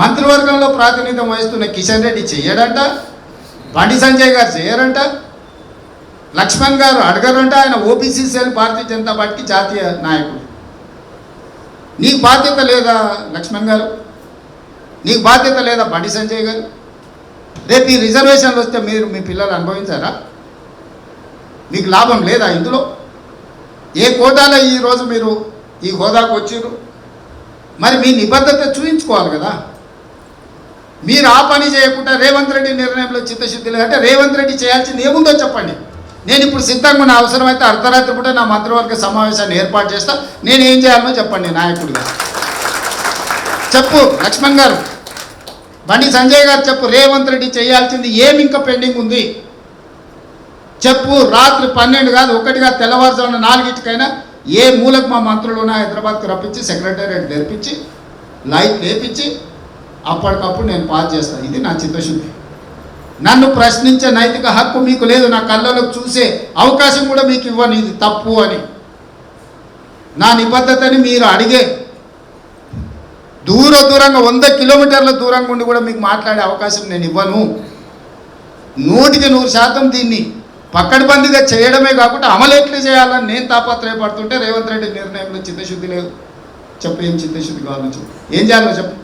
మంత్రివర్గంలో ప్రాతినిధ్యం వహిస్తున్న కిషన్ రెడ్డి చెయ్యడంట బండి సంజయ్ గారు చేయరంట లక్ష్మణ్ గారు అడగరంట ఆయన ఓబీసీ సెల్ భారతీయ జనతా పార్టీకి జాతీయ నాయకుడు. నీకు బాధ్యత లేదా లక్ష్మణ్ గారు? నీకు బాధ్యత లేదా బండి సంజయ్ గారు? రేపు ఈ రిజర్వేషన్లు వస్తే మీరు మీ పిల్లలు అనుభవించారా? మీకు లాభం లేదా ఇందులో? ఏ కోటాలో ఈరోజు మీరు ఈ హోదాకు వచ్చిర్రు? మరి మీ నిబద్ధత చూపించుకోవాలి కదా. మీరు ఆ పని చేయకుండా రేవంత్ రెడ్డి నిర్ణయంలో చిత్తశుద్ధి లేదంటే రేవంత్ రెడ్డి చేయాల్సింది ఏముందో చెప్పండి. నేను ఇప్పుడు సిద్ధంగా ఉన్న అవసరమైతే అర్ధరాత్రి పూట నా మంత్రివర్గ సమావేశాన్ని ఏర్పాటు చేస్తా. నేను ఏం చేయాలనో చెప్పండి నాయకుడిగా. చెప్పు లక్ష్మణ్ గారు. బండి సంజయ్ గారు చెప్పు రేవంత్ రెడ్డి చేయాల్సింది ఏమి ఇంకా పెండింగ్ ఉంది? చెప్పు రాత్రి పన్నెండు కాదు ఒకటిగా తెల్లవారుజామున నాలుగింటికైనా ఏ మూలకు మా మంత్రులు నా హైదరాబాద్కు రప్పించి సెక్రటేరియట్ తెరిపించి లైట్ లేపించి అప్పటికప్పుడు నేను పాస్ చేస్తాను ఇది నా చిత్తశుద్ధి. నన్ను ప్రశ్నించే నైతిక హక్కు మీకు లేదు. నా కళ్ళలోకి చూసే అవకాశం కూడా మీకు ఇవ్వను. ఇది తప్పు అని. నా నిబద్ధతని మీరు అడిగే దూర దూరంగా వంద కిలోమీటర్ల దూరంగా ఉండి కూడా మీకు మాట్లాడే అవకాశం నేను ఇవ్వను. నూటికి నూరు శాతం దీన్ని పక్కడబందిగా చేయడమే కాకుండా అమలు ఎట్లా చేయాలని నేను తాపత్రయపడుతుంటే రేవంత్ రెడ్డి నిర్ణయంలో చిత్తశుద్ధి లేదు. చెప్పు ఏం చిత్తశుద్ధి కావాలని చెప్పు. ఏం చేయాలో చెప్పు.